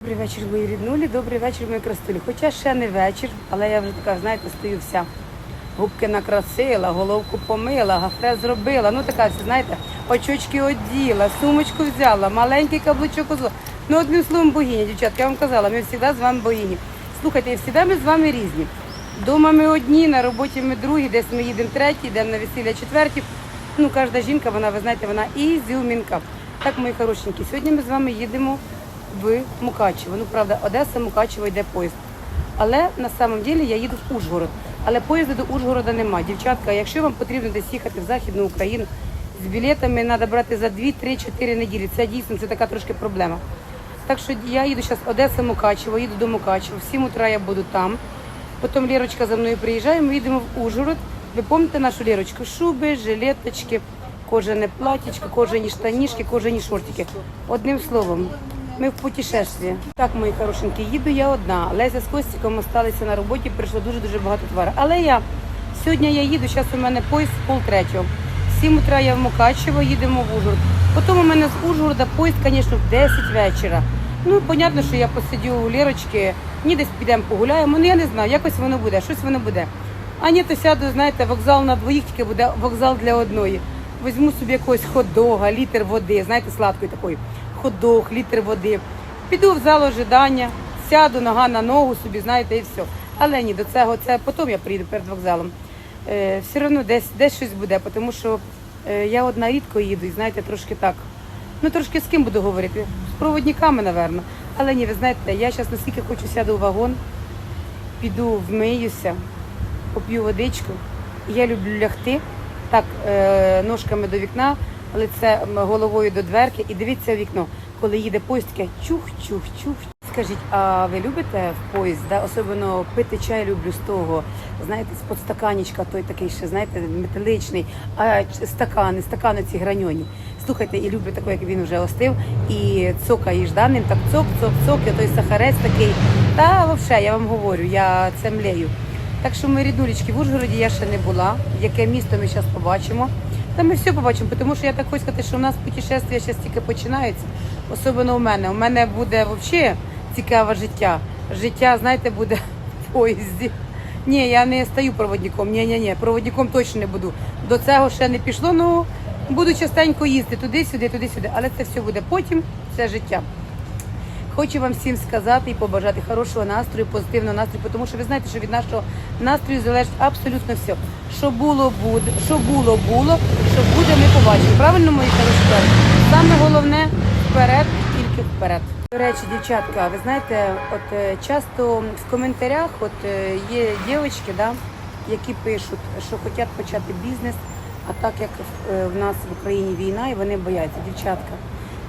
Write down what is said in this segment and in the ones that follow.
Добрий вечір, мої ріднулі, добрий вечір, мої крастулі. Хоча ще не вечір, але я вже така, знаєте, стою вся. Губки накрасила, головку помила, гафре зробила. Ну така, вся, знаєте, очочки оділа, сумочку взяла, маленький каблучок узла. Ну, одним словом, богиня, дівчатка, я вам казала, ми завжди з вами богині. Слухайте, і завжди ми з вами різні. Дома ми одні, на роботі ми другі, десь ми їдемо треті, йдемо на весілля четверті. Ну, кожна жінка, вона, ви знаєте, вона ізюмінка. Так, мої хорошенькі, сьогодні ми з вами їдемо в Мукачево. Ну, правда, Одеса, Мукачево йде поїзд. Але на самом деле я їду в Ужгород. Але поїзду до Ужгорода нема. Дівчатка, якщо вам потрібно десь їхати в Західну Україну, з білетами треба брати за 2-3-4 неділі. Це дійсно це така трошки проблема. Так що я їду зараз Одеса, Мукачево, їду до Мукачева. В 7 утра я буду там. Потім Лірочка за мною приїжджає, ми їдемо в Ужгород. Ви пам'ятаєте нашу Лірочку? Шуби, жилеточки, кожане платічко, кожані штанішки, кожані шортики. Одним словом, ми в путешестві. Так, мої хорошенькі, їду я одна. Леся з Костіком осталися на роботі, прийшло дуже-дуже багато товару. Але я сьогодні я їду, зараз у мене поїзд пол третього. 7 утра я в Мукачево, їдемо в Ужгород. Потім у мене з Ужгорода поїзд, звісно, в 10 вечора. Ну, понятно, що я посидю у Лірочки, ні десь підемо погуляємо. Ну я не знаю, якось воно буде, щось воно буде. А ні, то сяду, знаєте, вокзал на двоїх, тільки буде вокзал для одної. Візьму собі якогось хот-дога, літр води, знаєте, сладкої такої. Хот-дог, літр води. Піду в зал ожидання, сяду нога на ногу собі, знаєте, і все. Але ні, до цього це потім я приїду перед вокзалом. Е, все одно десь, десь щось буде, тому що е, я одна рідко їду, і знаєте, трошки так. Ну, трошки з ким буду говорити? З проводниками, напевно. Але ні, ви знаєте, я зараз наскільки хочу сяду в вагон, піду вмиюся, поп'ю водичку. Я люблю лягти так е, ножками до вікна, лице головою до дверки і дивіться в вікно. Коли їде поїзд, таке чух-чух-чух. Скажіть, а ви любите в поїзд? Да? Особливо пити чай люблю з того, знаєте, з подстаканічка, той такий ще, знаєте, металичний, а стакани, стакани ці граньоні. Слухайте, і люблю такий, як він вже остив, і цокаєш, да, ним так цок, цок, цок, і той сахарець такий. Та взагалі, я вам говорю, я це млею. Так що ми ріднулечки, в Ужгороді я ще не була. Яке місто ми зараз побачимо. Та ми все побачимо, тому що я так хочу сказати, що у нас путешествия зараз тільки починаються. Особливо у мене. У мене буде взагалі цікаве життя. Життя, знаєте, буде в поїзді. Ні, я не стаю проводником. Ні, ні, ні, проводником точно не буду. До цього ще не пішло. Ну буду частенько їздити туди-сюди, туди-сюди. Але це все буде потім. Це життя. Хочу вам всім сказати і побажати хорошого настрою, позитивного настрою, тому що ви знаєте, що від нашого настрою залежить абсолютно все. Що було, буде, що було, було, що буде, ми побачимо. Правильно, мої хороші? Саме головне вперед тільки вперед. До речі, дівчатка, ви знаєте, от е, часто в коментарях от е, є дівчатки, да, які пишуть, що хочуть почати бізнес, а так як е, в нас в Україні війна і вони бояться, дівчатка.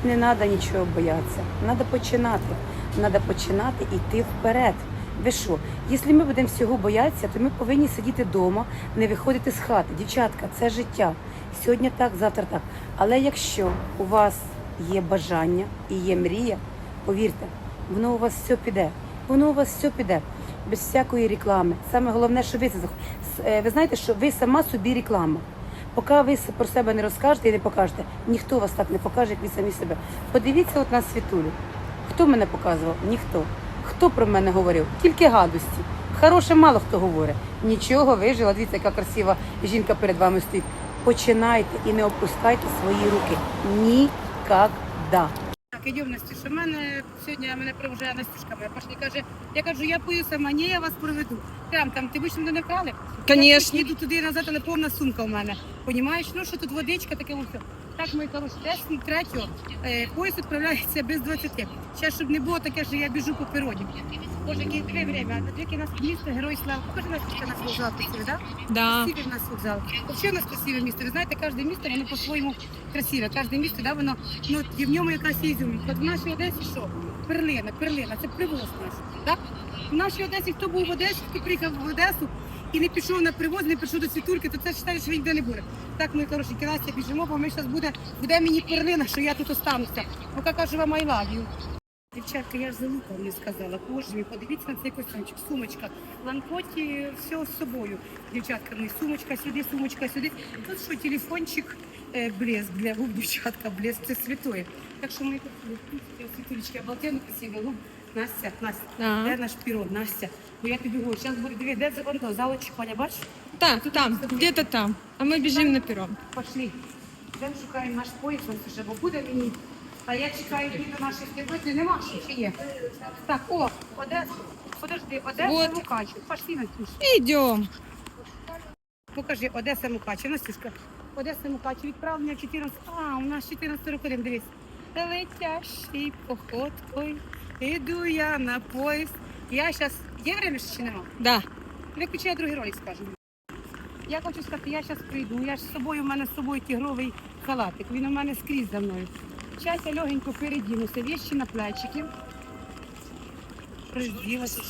Не треба нічого боятися. Треба починати. Треба починати йти вперед. Ви що? Якщо ми будемо всього боятися, то ми повинні сидіти вдома, не виходити з хати. Дівчатка, це життя. Сьогодні так, завтра так. Але якщо у вас є бажання і є мрія, повірте, воно у вас все піде. Воно у вас все піде. Без всякої реклами. Саме головне, що ви це е, ви знаєте, що ви сама собі реклама. Поки ви про себе не розкажете і не покажете, ніхто вас так не покаже, як ви самі себе. Подивіться от на світулю. Хто мене показував? Ніхто. Хто про мене говорив? Тільки гадості. Хороше мало хто говорить. Нічого вижила. Дивіться, яка красива жінка перед вами стоїть. Починайте і не опускайте свої руки. Нікогда. Настюша. У мене сьогодні мене провожає Настюшка. Моя пошли каже, я кажу, я пою сама, ні, я вас проведу. Прям там, ти вийшли не крали? Конечно. Я їду туди і назад, але повна сумка у мене. Понімаєш? Ну що тут водичка, таке все. Так, мої хороші, десь третього. Е, поїзд відправляється без 20. Ще щоб не було таке, що я біжу по природі. Боже, яке яке время, а яке нас місто, герой слави. Покажи нас, що нас вокзал красивий, да? Да. Красивий в нас вокзал. Взагалі у нас красиве місто. Ви знаєте, кожне місто, воно по-своєму красиве. Кожне місто, да, воно, ну, і в ньому якась ізюмінка. От в нашій Одесі що? Перлина, перлина, це привоз наш. Так? В нашій Одесі, хто був в Одесі, хто приїхав в Одесу і не пішов на привоз, не пішов до світульки, то це вважає, що він ніде не буде. Так, мої хороші, Настя, біжимо, бо ми зараз буде, буде мені перлина, що я тут остануся. Поки кажу вам I. Дівчатка, я ж за луком не сказала. Боже мій, подивіться на цей костюмчик. Сумочка. Ланкоті, все з собою. Дівчатка, мої сумочка сюди, сумочка сюди. Тут що, телефончик, е, блеск для губ, дівчатка, блеск, це святое. Так що мої світулечки, обалденно красиві губ. Настя, Настя, Ага. де наш пірог, Настя? Бо я тобі говорю, зараз буде, диви, де за ондо, зал очікування, бачиш? Так, там, где-то там. А мы бежим на перрон. Пошли. Йдемо шукаємо наш поїзд, Настюша, бо буде мені. А я чекаю її до нашої стеблиці, нема ще, чи є? Так, о, Одеса, подожди, Одеса, Вот. Мукачев. Пошли, Настюша. Идем. Покажи, Одеса Мукачев, Настюшка. Одеса Мукачев, відправлення 14. А, у нас 14.41, дивись. Летящий походкою, іду я на поїзд. Я зараз, є время ще чи нема? Да. Виключай другий ролик, скажемо. Я хочу сказати, я зараз прийду. Я ж з собою, у мене з собою тігровий халатик. Він у мене скрізь за мною. Зараз я легенько передінуся, вещи на плечики. Розділася.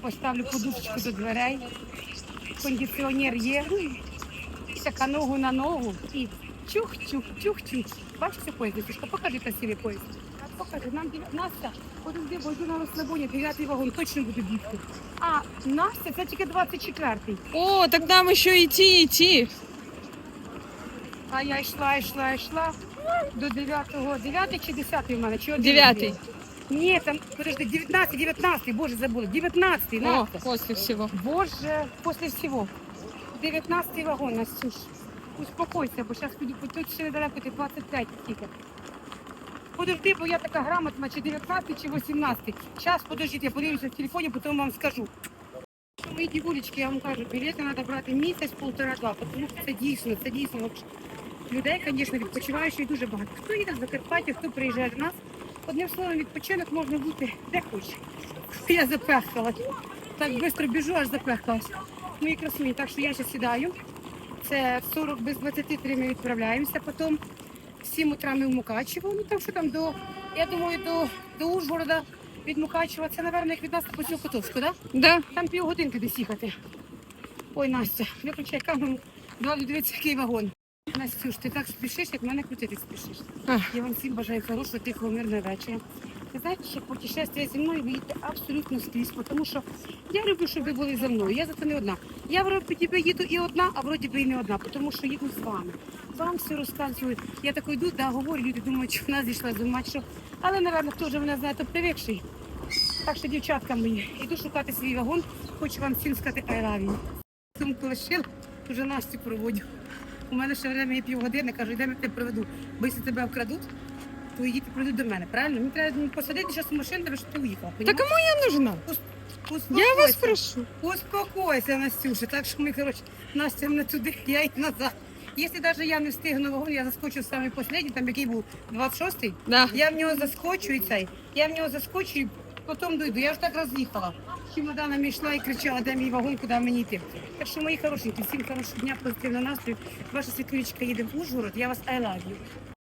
Поставлю подушечку до дверей. Кондиціонер є. Така ногу на ногу. І чух-чух, чух-чух. Бачите поїзд, Покажи красивий поїзд. Покажи, нам 19, подожди, бо йду на розслабоні, 9 вагон, точно буду бігти. А Настя, це тільки 24-й. О, так нам еще идти, идти. А я йшла, йшла, йшла до 9-го. 9 чи 10 у мене? Чи 11? Дев'ятий. Ні, там, подожди, 19, 19, боже, забула. 19, О, Настя. после всего. Боже, після всього. 19 вагон, Настюш. Успокойся, бо зараз піду, тут ще недалеко, ти 23 тільки. Подожди, бо я така грамотна, чи 19, чи 18. Зараз, подождіть, я подивлюся в телефоні, потім вам скажу. Мої дівулечки, я вам кажу, білети треба брати місяць, полтора-два, тому що це дійсно, це дійсно. Людей, звісно, відпочиваючих дуже багато. Хто їде з Закарпаття, хто приїжджає до нас. Одним словом, відпочинок можна бути де хоче. Я запехалась. Так швидко біжу, аж запехалась. Мої красуні, так що я ще сідаю. Це в 40 без 23 ми відправляємося. Потім в 7 утра ми в Мукачево. Ну так що там до, я думаю, до, до Ужгорода від Мукачева. Це, напевно, як від нас по цю Котовську, так? Да. Там півгодинки десь їхати. Ой, Настя, виключай камеру. Два дивіться, який вагон. Настюш, ти так спішиш, як мене крутити спішиш. Я вам всім бажаю хорошого, тихого, мирного вечора. Ви знаєте, що путешествие зі мною ви їдете абсолютно скрізь, тому що я люблю, щоб ви були за мною. Я за це не одна. Я вроді би їду і одна, а вроді би і не одна, тому що їду з вами. Вам все розказую. Я тако йду, да, говорю, люди думають, що вона зійшла з ума, що. Але, напевно, хто вже мене знає, то привикший. Так що, дівчатка мої, йду шукати свій вагон, хочу вам всім сказати you. Сумку лишила, вже Настю проводжу. У мене ще время є півгодини, кажу, йдемо я тебе проведу. Бо якщо тебе вкрадуть, то її прийдуть до мене, правильно? Мені треба посадити зараз в машину, щоб ти уїхала. Да кому я нужна? Я вас прошу. Успокойся, Настюша. Так що ми, коротше, Настя мене туди, я і назад. Якщо навіть я не встигну вагон, я заскочу в самий останній, там який був 26-й, Да. я в нього заскочу і цей. Я в нього заскочу і потім дойду. Я ж так роз'їхала. Чемоданами йшла і кричала, де мій вагон, куди мені йти. Так що, мої хорошенькі, всім хорошого дня, позитивного настрою. Ваша світличка їде в Ужгород. Я вас I love you.